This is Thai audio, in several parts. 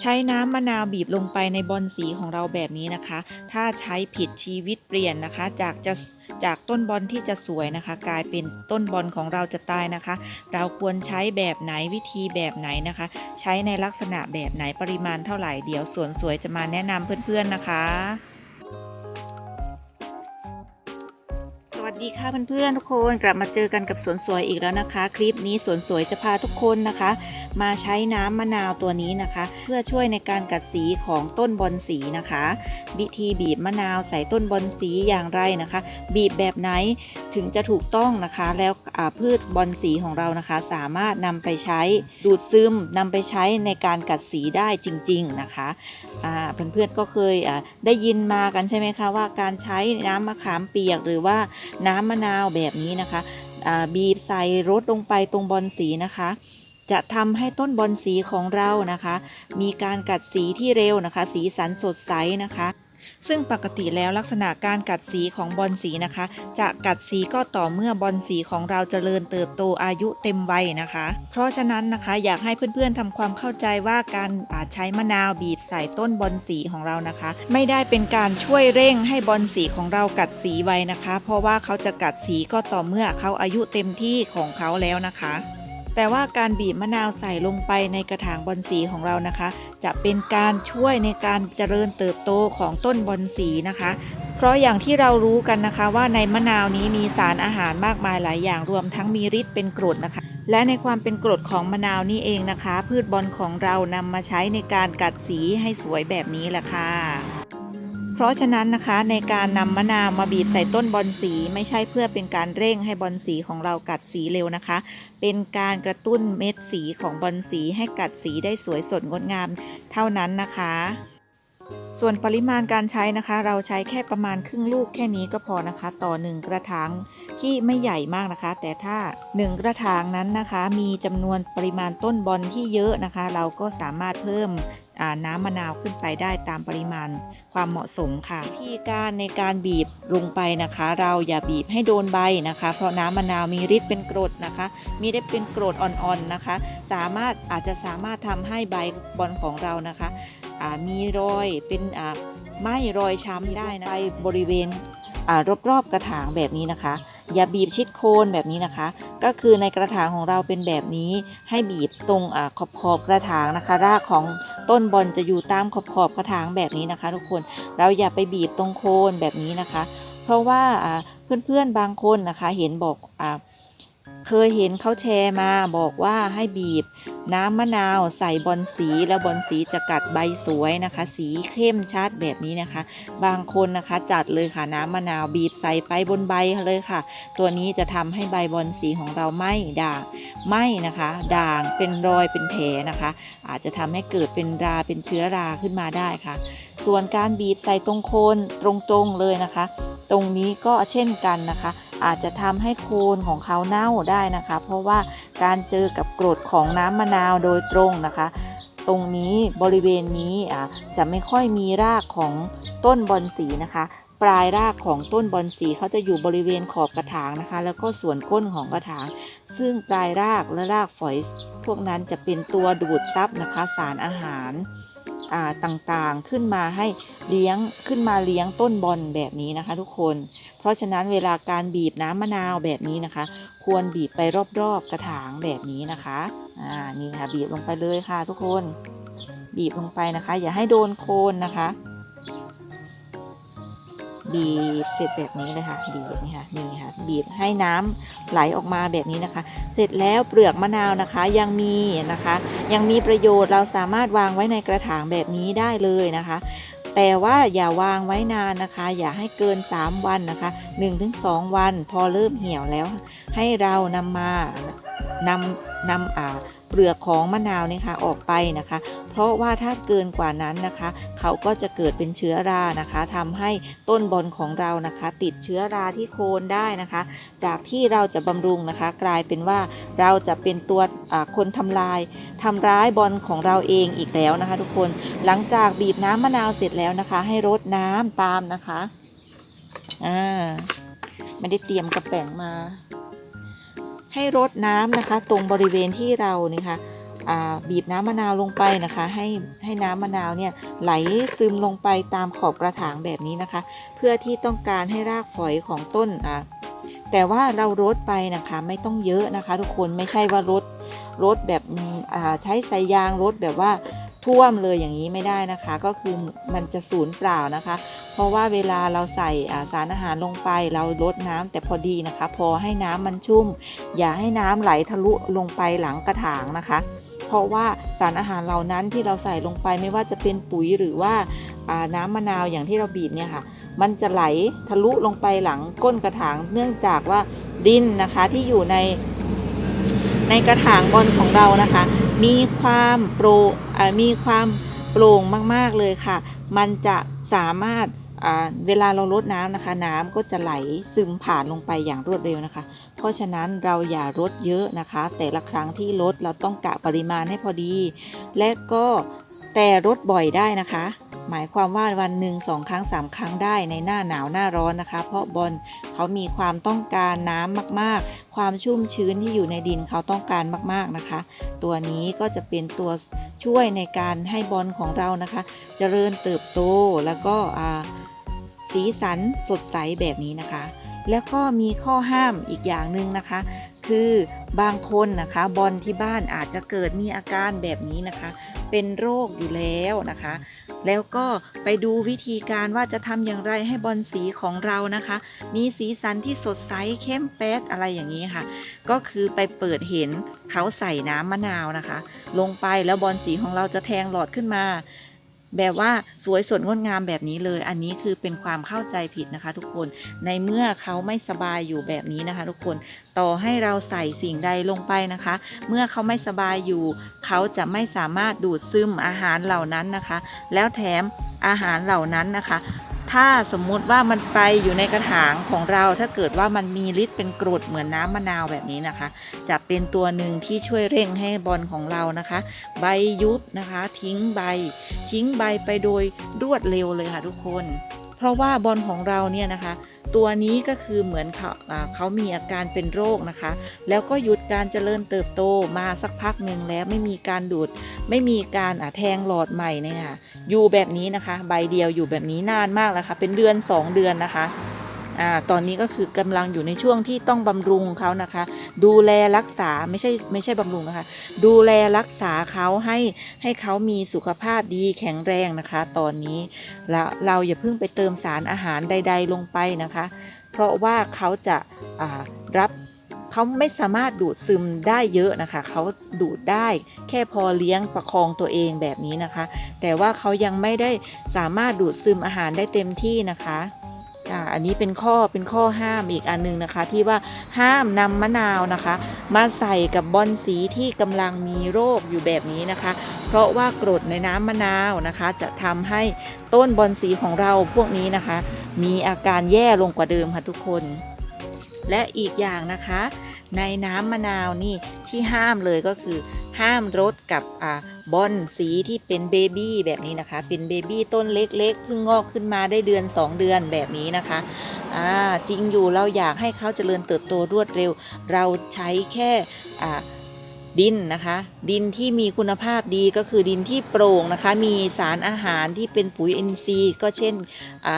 ใช้น้ำมะนาวบีบลงไปในบอลสีของเราแบบนี้นะคะ ถ้าใช้ผิดชีวิตเปลี่ยนนะคะ จากจะจากต้นบอลที่จะสวยนะคะ กลายเป็นต้นบอลของเราจะตายนะคะ เราควรใช้แบบไหนวิธีแบบไหนนะคะ ใช้ในลักษณะแบบไหนปริมาณเท่าไหร่เดี๋ยวสวนสวยจะมาแนะนำเพื่อนๆนะคะ วัสดีค่ะเพื่อนๆทุกคนกลับมาเจอกันกับสวนสวยอีกแล้วนะคะ คลิปนี้สวนสวยจะพาทุกคนนะคะ มาใช้น้ำมะนาวตัวนี้นะคะ เพื่อช่วยในการกัดสีของต้นบอนสีนะคะ วิธีบีบมะนาวใส่ต้นบอนสีอย่างไรนะคะ บีบแบบไหนถึงจะถูกต้องนะคะ แล้วพืชบอนสีของเรานะคะ สามารถนำไปใช้ดูดซึมนำไปใช้ในการกัดสีได้จริง ๆนะคะเพื่อนๆก็เคยได้ยินมากันใช่ไหมคะว่าการใช้น้ำมะขามเปียกหรือว่าน้ำมะนาวแบบนี้นะคะบีบใส่รถลงไปตรงบอนสีนะคะจะทำให้ต้นบอนสีของเรานะคะ มีการกัดสีที่เร็วนะคะ สีสันสดใสนะคะ ซึ่งปกติแล้วลักษณะการกัดสีของบอนสีนะคะ จะกัดสีก็ต่อเมื่อบอนสีของเราเจริญเติบโตอายุเต็มวัยนะคะ เพราะฉะนั้นนะคะอยากให้เพื่อนๆทำความเข้าใจว่าการอาใช้มะนาวบีบใส่ต้นบอนสีของเรานะคะ ไม่ได้เป็นการช่วยเร่งให้บอนสีของเรากัดสีไวนะคะ เพราะว่าเขาจะกัดสีก็ต่อเมื่อเขาอายุเต็มที่ของเขาแล้วนะคะ แต่ว่าการบีบมะนาวใส่ลงไปในกระถางบอนสีของเรานะคะ จะเป็นการช่วยในการเจริญเติบโตของต้นบอนสีนะคะ เพราะอย่างที่เรารู้กันนะคะว่าในมะนาวนี้มีสารอาหารมากมายหลายอย่างรวมทั้งมีฤทธิ์เป็นกรดนะคะและในความเป็นกรดของมะนาวนี่เองนะคะ พืชบอลของเรานำมาใช้ในการกัดสีให้สวยแบบนี้แหละค่ะ เพราะฉะนั้นนะคะในการนำมะนาวมาบีบใส่ต้นบอนสีไม่ใช่เพื่อเป็นการเร่งให้บอนสีของเรากัดสีเร็วนะคะ เป็นการกระตุ้นเม็ดสีของบอนสีให้กัดสีได้สวยสดงดงามเท่านั้นนะคะ ส่วนปริมาณการใช้นะคะ เราใช้แค่ประมาณครึ่งลูกแค่นี้ก็พอนะคะ ต่อ 1 กระถางที่ไม่ใหญ่มากนะคะ แต่ถ้า 1 กระถางนั้นนะคะ มีจำนวนปริมาณต้นบอลที่เยอะนะคะ เราก็สามารถเพิ่ม น้ำมะนาวขึ้นไปได้ตามปริมาณความเหมาะสมค่ะวิธีการในการบีบลงไปนะคะ เราอย่าบีบให้โดนใบนะคะ เพราะน้ำมะนาวมีฤทธิ์เป็นกรดนะคะ มีฤทธิ์เป็นกรดอ่อนๆนะคะ สามารถอาจจะสามารถทำให้ใบบอลของเรานะคะมีรอยเป็นไหม้รอยช้ำได้นะไปบริเวณอรอบๆกระถางแบบนี้นะคะ อย่าบีบชิดโคนแบบนี้นะคะ ก็คือในกระถางของเราเป็นแบบนี้ให้บีบตรงอขอบขอบกระถางนะคะ รากของ ต้นบอลจะอยู่ตามขอบขอบกระถางแบบนี้นะคะ ทุกคนเราอย่าไปบีบตรงโคนแบบนี้นะคะ เพราะว่าอ่าเพื่อนๆบางคนนะคะ เห็นบอกอ่า เคยเห็นเขาแชร์มาบอกว่าให้บีบ น้ำมะนาวใส่บอลสีแล้วบอลสีจะกัดใบสวยนะคะ สีเข้มชัดแบบนี้นะคะ บางคนนะคะจัดเลยค่ะน้ำมะนาวบีบใส่ไปบนใบเลยค่ะ ตัวนี้จะทำให้ใบบอลสีของเราไหม้ด่างไหม้นะคะ ด่างเป็นรอยเป็นแผลนะคะ อาจจะทำให้เกิดเป็นราเป็นเชื้อราขึ้นมาได้ค่ะ ส่วนการบีบใส่ตรงโคนตรงๆเลยนะคะ ตรงนี้ก็เช่นกันนะคะ อาจจะทำให้โคนของเขาเน่าได้นะคะ เพราะว่าการเจอกับกรดของน้ำมะนาวโดยตรงนะคะ ตรงนี้บริเวณนี้จะไม่ค่อยมีรากของต้นบอนสีนะคะ ปลายรากของต้นบอนสีเขาจะอยู่บริเวณขอบกระถางนะคะ แล้วก็ส่วนก้นของกระถาง ซึ่งปลายรากและรากฝอยพวกนั้นจะเป็นตัวดูดซับนะคะ สารอาหาร ต่างๆขึ้นมาให้เลี้ยงขึ้นมาเลี้ยงต้นบอลแบบนี้นะคะ ทุกคน เพราะฉะนั้นเวลาการบีบน้ำมะนาวแบบนี้นะคะ ควรบีบไปรอบๆกระถางแบบนี้นะคะอ่านี่ค่ะบีบลงไปเลยค่ะทุกคน บีบลงไปนะคะ อย่าให้โดนโคนนะคะ บีบเสร็จแบบนี้เลยค่ะบีบนี่ค่ะนี่ค่ะบีบให้น้ำไหลออกมาแบบนี้นะคะ เสร็จแล้วเปลือกมะนาวนะคะยังมีนะคะ ยังมีประโยชน์เราสามารถวางไว้ในกระถางแบบนี้ได้เลยนะคะ แต่ว่าอย่าวางไว้นานนะคะ อย่าให้เกิน 3 วันนะคะ1-2 วัน พอเริ่มเหี่ยวแล้ว ให้เรานำมานำนำอ่า เปลือกของมะนาวนี่ค่ะออกไปนะคะ เพราะว่าถ้าเกินกว่านั้นนะคะ เขาก็จะเกิดเป็นเชื้อรานะคะทำให้ต้นบอลของเรานะคะ ติดเชื้อราที่โคนได้นะคะ จากที่เราจะบำรุงนะคะ กลายเป็นว่าเราจะเป็นตัวคนทำลายทำร้ายบอลของเราเองอีกแล้วนะคะ ทุกคนหลังจากบีบน้ำมะนาวเสร็จแล้วนะคะ ให้รดน้ำตามนะคะอ่าไม่ได้เตรียมกระแป๋งมา ให้รดน้ำนะคะ ตรงบริเวณที่เรานี่ค่ะบีบน้ำมะนาวลงไปนะคะ ให้ให้น้ำมะนาวเนี่ยไหลซึมลงไปตามขอบกระถางแบบนี้นะคะ เพื่อที่ต้องการให้รากฝอยของต้นอ่าแต่ว่าเรารดไปนะคะไม่ต้องเยอะนะคะ ทุกคนไม่ใช่ว่ารดรดแบบใช้สายยางรดแบบว่า ท่วมเลยอย่างนี้ไม่ได้นะคะ ก็คือมันจะสูญเปล่านะคะ เพราะว่าเวลาเราใส่สารอาหารลงไปเราลดน้ำแต่พอดีนะคะ พอให้น้ำมันชุ่ม อย่าให้น้ำไหลทะลุลงไปหลังกระถางนะคะเพราะว่าสารอาหารเหล่านั้นที่เราใส่ลงไปไม่ว่าจะเป็นปุ๋ยหรือว่าอ่าน้ำมะนาวอย่างที่เราบีบเนี่ยค่ะ มันจะไหลทะลุลงไปหลังก้นกระถาง เนื่องจากว่าดินนะคะที่อยู่ในในกระถางบอลของเรานะคะ มีความโปร่งมีความโปร่งมากๆเลยค่ะ มันจะสามารถเวลาเราลดน้ำนะคะ น้ำก็จะไหลซึมผ่านลงไปอย่างรวดเร็วนะคะ เพราะฉะนั้นเราอย่าลดเยอะนะคะ แต่ละครั้งที่ลดเราต้องกะปริมาณให้พอดี และก็แต่ลดบ่อยได้นะคะ หมายความว่าวันหนึ่งสองครั้งสามครั้งได้ในหน้าหนาวหน้าร้อนนะคะ เพราะบอลเขามีความต้องการน้ำมากๆ ความชุ่มชื้นที่อยู่ในดินเขาต้องการมากๆนะคะ ตัวนี้ก็จะเป็นตัวช่วยในการให้บอลของเรานะคะเจริญเติบโตแล้วก็สีสันสดใสแบบนี้นะคะ แล้วก็มีข้อห้ามอีกอย่างหนึ่งนะคะ คือบางคนนะคะบอลที่บ้านอาจจะเกิดมีอาการแบบนี้นะคะ เป็นโรคอยู่แล้วนะคะ แล้วก็ไปดูวิธีการว่าจะทำอย่างไรให้บอลสีของเรานะคะ มีสีสันที่สดใสเข้มแป๊ดอะไรอย่างนี้ค่ะ ก็คือไปเปิดเห็นเขาใส่น้ำมะนาวนะคะ ลงไปแล้วบอลสีของเราจะแทงหลอดขึ้นมา แบบว่าสวยสดงดงามแบบนี้เลย อันนี้คือเป็นความเข้าใจผิดนะคะทุกคน ในเมื่อเขาไม่สบายอยู่แบบนี้นะคะ ทุกคน ต่อให้เราใส่สิ่งใดลงไปนะคะ เมื่อเขาไม่สบายอยู่ เขาจะไม่สามารถดูดซึมอาหารเหล่านั้นนะคะ แล้วแถมอาหารเหล่านั้นนะคะ ถ้าสมมุติว่ามันไปอยู่ในกระถางของเรา ถ้าเกิดว่ามันมีฤทธิ์เป็นกรดเหมือนน้ำมะนาวแบบนี้นะคะ จะเป็นตัวหนึ่งที่ช่วยเร่งให้บอลของเรานะคะ ใบยุบนะคะ ทิ้งใบ ทิ้งใบไปโดยรวดเร็วเลยค่ะทุกคน เพราะว่าบอลของเราเนี่ยนะคะตัวนี้ก็คือเหมือนเขาเขามีอาการเป็นโรคนะคะ แล้วก็หยุดการเจริญเติบโตมาสักพักหนึ่งแล้วไม่มีการดูด ไม่มีการแทงหลอดใหม่เนี่ยค่ะ อยู่แบบนี้นะคะ ใบเดียวอยู่แบบนี้นานมากแล้วค่ะ เป็นเดือน 2 เดือนนะคะอ่าตอนนี้ก็คือกำลังอยู่ในช่วงที่ต้องบำรุงเขานะคะ ดูแลรักษาไม่ใช่ไม่ใช่บำรุงนะคะ ดูแลรักษาเขาให้ให้เขามีสุขภาพดีแข็งแรงนะคะ ตอนนี้แล้วเราอย่าเพิ่งไปเติมสารอาหารใด ๆ ลงไปนะคะ เพราะว่าเขาจะอ่ารับ เขาไม่สามารถดูดซึมได้เยอะนะคะ เขาดูดได้แค่พอเลี้ยงประคองตัวเองแบบนี้นะคะ แต่ว่าเขายังไม่ได้สามารถดูดซึมอาหารได้เต็มที่นะคะอันนี้เป็นข้อเป็นข้อห้ามอีกอันหนึงนะคะ ที่ว่าห้ามนำมะนาวนะคะ มาใส่กับบอลสีที่กำลังมีโรคอยู่แบบนี้นะคะ เพราะว่ากรดในน้ำมะนาวนะคะ จะทำให้ต้นบอลสีของเราพวกนี้นะคะ มีอาการแย่ลงกว่าเดิมค่ะทุกคน และอีกอย่างนะคะ ในน้ำมะนาวนี่ที่ห้ามเลยก็คือ ห้ามรดกับอ่าบอลสีที่เป็นเบบี้แบบนี้นะคะ เป็นเบบี้ต้นเล็กๆเพิ่งงอกขึ้นมาได้เดือน 2 เดือนแบบนี้นะคะอ่าจริงอยู่เราอยากให้เขาเจริญเติบโตรวดเร็ว เราใช้แค่อ่าดินนะคะ ดินที่มีคุณภาพดีก็คือดินที่โปร่งนะคะ มีสารอาหารที่เป็นปุ๋ยอินทรีย์ ก็เช่นอ่า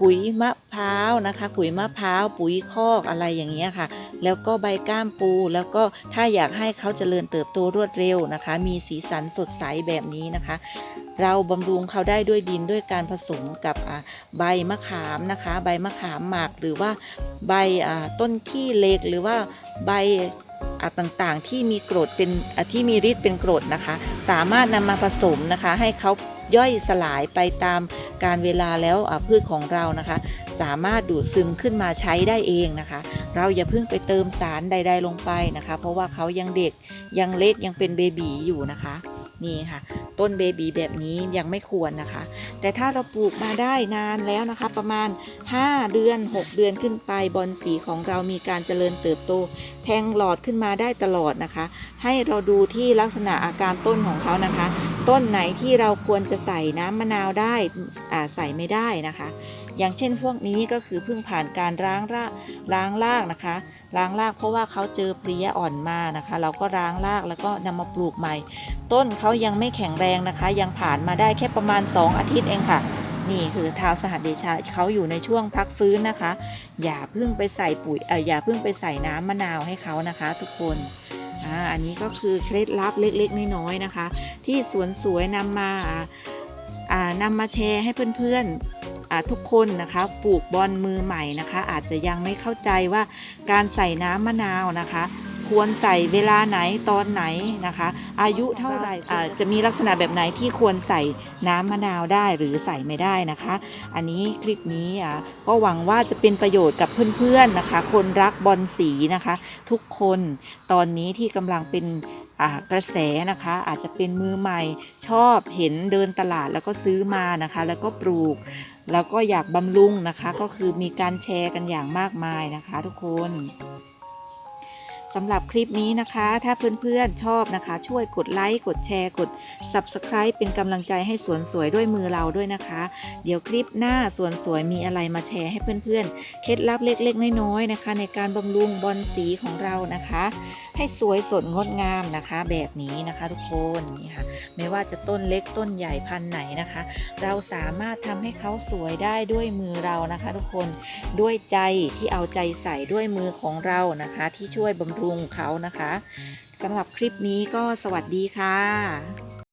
ขุยมะพร้าวนะคะ ขุยมะพร้าวปุ๋ยคอกอะไรอย่างเงี้ยค่ะ แล้วก็ใบก้ามปู แล้วก็ถ้าอยากให้เขาเจริญเติบโตรวดเร็วนะคะ มีสีสันสดใสแบบนี้นะคะ เราบำรุงเขาได้ด้วยดินด้วยการผสมกับใบมะขามนะคะ ใบมะขามหมักหรือว่าใบต้นขี้เล็กหรือว่าใบต่างๆที่มีกรดเป็นที่มีฤทธิ์เป็นกรดนะคะ สามารถนำมาผสมนะคะ ให้เขา ย่อยสลายไปตามการเวลาแล้วพืชของเรานะคะ สามารถดูดซึมขึ้นมาใช้ได้เองนะคะ เราอย่าเพิ่งไปเติมสารใด ๆ ลงไปนะคะ เพราะว่าเขายังเด็กยังเล็กยังเป็นเบบีอยู่นะคะนี่ค่ะ ต้นเบบีแบบนี้ยังไม่ควรนะคะ แต่ถ้าเราปลูกมาได้นานแล้วนะคะ ประมาณ 5 เดือน 6 เดือนขึ้นไปบอลสีของเรามีการเจริญเติบโต แทงหลอดขึ้นมาได้ตลอดนะคะ ให้เราดูที่ลักษณะอาการต้นของเขานะคะ ต้นไหนที่เราควรจะใส่น้ำมะนาวได้อ่าใส่ไม่ได้นะคะ อย่างเช่นพวกนี้ก็คือเพิ่งผ่านการล้างรากล้างรากนะคะ ล้างรากเพราะว่าเขาเจอเพลี้ยอ่อนมานะคะ เราก็ล้างรากแล้วก็นำมาปลูกใหม่ ต้นเขายังไม่แข็งแรงนะคะ ยังผ่านมาได้แค่ประมาณ 2 อาทิตย์เองค่ะนี่คือท้าวสหัสเดชาเขาอยู่ในช่วงพักฟื้นนะคะ อย่าเพิ่งไปใส่ปุ๋ยเอออย่าเพิ่งไปใส่น้ำมะนาวให้เขานะคะ ทุกคน อ่าอันนี้ก็คือเคล็ดลับเล็กๆน้อยๆนะคะ ที่สวนสวยนำมาอ่านำมาแชร์ให้เพื่อนๆทุกคนนะคะปลูกบอลมือใหม่นะคะ อาจจะยังไม่เข้าใจว่าการใส่น้ำมะนาวนะคะ ควรใส่เวลาไหนตอนไหนนะคะ อายุเท่าไหร่จะมีลักษณะแบบไหนที่ควรใส่น้ำมะนาวได้หรือใส่ไม่ได้นะคะ อันนี้คลิปนี้ก็หวังว่าจะเป็นประโยชน์กับเพื่อนๆนะคะ คนรักบอลสีนะคะ ทุกคนตอนนี้ที่กำลังเป็นกระแสนะคะอาจจะเป็นมือใหม่ชอบเห็นเดินตลาดแล้วก็ซื้อมานะคะ แล้วก็ปลูก แล้วก็อยากบำรุงนะคะ ก็คือมีการแชร์กันอย่างมากมายนะคะ ทุกคน สำหรับคลิปนี้นะคะ ถ้าเพื่อนๆชอบนะคะ ช่วยกดไลค์ กดแชร์ กด Subscribe เป็นกำลังใจให้สวนสวยด้วยมือเราด้วยนะคะ เดี๋ยวคลิปหน้าสวนสวยมีอะไรมาแชร์ให้เพื่อนๆ เคล็ดลับเล็กๆ น้อยๆนะคะ ในการบำรุงบอลสีของเรานะคะ ให้สวยสดงดงามนะคะ แบบนี้นะคะทุกคนนี่ค่ะไม่ว่าจะต้นเล็กต้นใหญ่พันไหนนะคะ เราสามารถทำให้เขาสวยได้ด้วยมือเรานะคะ ทุกคนด้วยใจที่เอาใจใส่ด้วยมือของเรานะคะ ที่ช่วยบำรุงเขานะคะสำหรับคลิปนี้ก็สวัสดีค่ะ